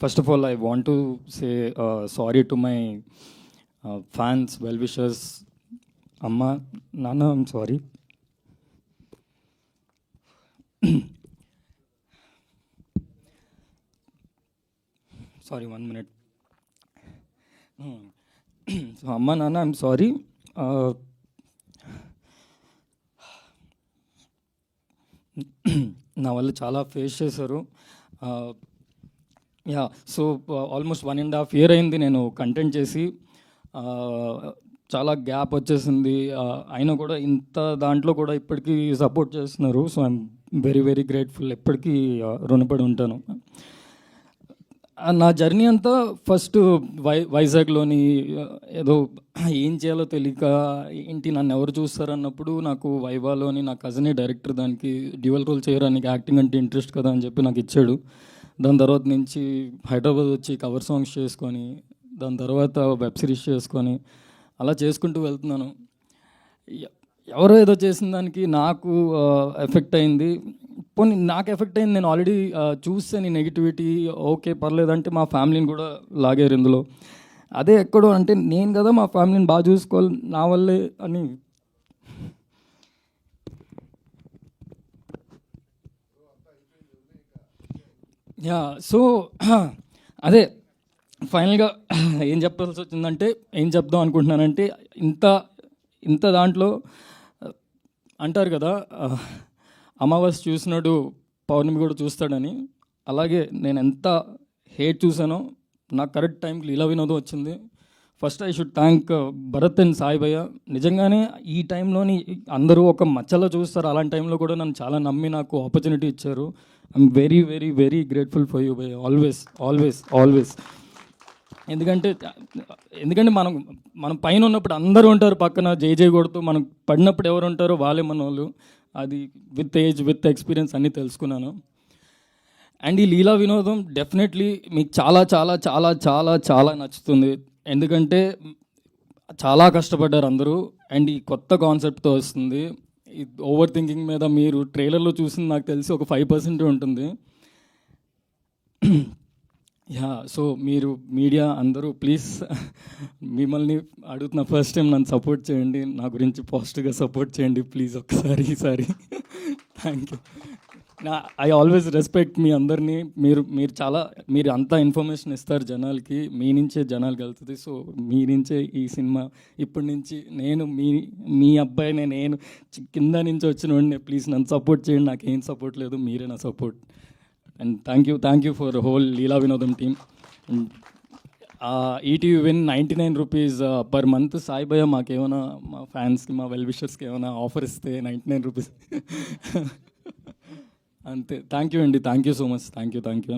First of all I want to say sorry to my fans well wishers అమ్మ నాన్న I'm sorry sorry one minute so అమ్మ నాన్న I'm sorry నా వల్ల చాలా ఫేస్ చేశారు. Yeah so almost one and half year అయింది నేను కంటెంట్ చేసి. Uh, చాలా గ్యాప్ వచ్చేసింది. Uh, అయినా కూడా ఇంత దాంట్లో కూడా ఇప్పటికీ సపోర్ట్ చేస్తున్నారు. So I'm very very grateful ఎప్పటికీ uh, రుణపడి ఉంటాను. నా జర్నీ అంతా ఫస్ట్ వై వైజాగ్లోని ఏదో ఏం చేయాలో తెలియక ఏంటి నన్ను ఎవరు చూస్తారు అన్నప్పుడు నాకు వైవాలోని నా కజినే డైరెక్టర్ దానికి డ్యూవల్ రోల్ చేయడానికి యాక్టింగ్ అంటే ఇంట్రెస్ట్ కదా అని చెప్పి నాకు ఇచ్చాడు. దాని తర్వాత నుంచి హైదరాబాద్ వచ్చి కవర్ సాంగ్స్ చేసుకొని దాని తర్వాత వెబ్ సిరీస్ చేసుకొని అలా చేసుకుంటూ వెళ్తున్నాను. ఎ- ఎవరో ఏదో చేసిన దానికి నాకు ఎఫెక్ట్ అయింది. పోనీ నాకు ఎఫెక్ట్ అయింది నేను ఆల్రెడీ చూస్తే నీ నెగిటివిటీ ఓకే పర్లేదంటే మా ఫ్యామిలీని కూడా లాగారు ఇందులో. అదే ఎక్కడో అంటే నేను కదా మా ఫ్యామిలీని బాగా చూసుకోవాలి నా వల్లే అని యా సో అదే ఫైనల్గా ఏం చెప్పాల్సి వచ్చిందంటే ఏం చెప్దాం అనుకుంటున్నానంటే ఇంత ఇంత దాంట్లో అంటారు కదా అమావాస్య చూసినాడు పౌర్ణమి కూడా చూస్తాడని. అలాగే నేను ఎంత హేట్ చూసానో నాకు కరెక్ట్ టైంకి లీలా వినోదం వచ్చింది. First I should thank Bharat and Sai భయ్య నిజంగానే ఈ టైంలోని అందరూ ఒక మచ్చలో చూస్తారు. అలాంటి టైంలో కూడా నన్ను చాలా నమ్మి నాకు ఆపర్చునిటీ ఇచ్చారు. I'm very very very grateful for you భయ్య ఆల్వేస్ ఆల్వేస్ ఆల్వేస్ ఎందుకంటే ఎందుకంటే మనం మనం పైన ఉన్నప్పుడు అందరూ ఉంటారు పక్కన. జే జై కొడుతూ మనం పడినప్పుడు ఎవరు ఉంటారో వాళ్ళే మన వాళ్ళు అది విత్ ఏజ్ విత్ ఎక్స్పీరియన్స్ అన్నీ తెలుసుకున్నాను. అండ్ ఈ లీలా వినోదం డెఫినెట్లీ మీకు చాలా చాలా చాలా చాలా చాలా నచ్చుతుంది. ఎందుకంటే చాలా కష్టపడ్డారు అందరూ. అండ్ ఈ కొత్త కాన్సెప్ట్తో వస్తుంది. ఈ ఓవర్ థింకింగ్ మీద మీరు ట్రైలర్లో చూసింది నాకు తెలిసి ఒక ఫైవ్ పర్సెంట్ ఉంటుంది. యా సో మీరు మీడియా అందరూ ప్లీజ్ మిమ్మల్ని అడుగుతున్న ఫస్ట్ టైం నన్ను సపోర్ట్ చేయండి. నా గురించి పాజిటివ్గా సపోర్ట్ చేయండి ప్లీజ్ ఒకసారి ఈసారి. Thank you. I always respect మీ అందరినీ. మీరు మీరు చాలా మీరు అంతా ఇన్ఫర్మేషన్ ఇస్తారు జనాలకి. మీ నుంచే జనాలకు వెళ్తుంది సో మీ నుంచే ఈ సినిమా ఇప్పటి నుంచి నేను మీ మీ అబ్బాయినే నేను కింద నుంచి వచ్చిన వాడిని. ప్లీజ్ నన్ను సపోర్ట్ చేయండి. నాకు ఏం సపోర్ట్ లేదు. మీరే నా support and thank you thank you for whole Leela Vinodham team ETV win ninety nine rupees per month సాయిబయ్య మాకేమైనా మా ఫ్యాన్స్కి మా వెల్ విషర్స్కి ఏమైనా ఆఫర్ ఇస్తే నైంటీ నైన్ రూపీస్ అంతే థ్యాంక్ యూ అండి thank you so much thank you thank you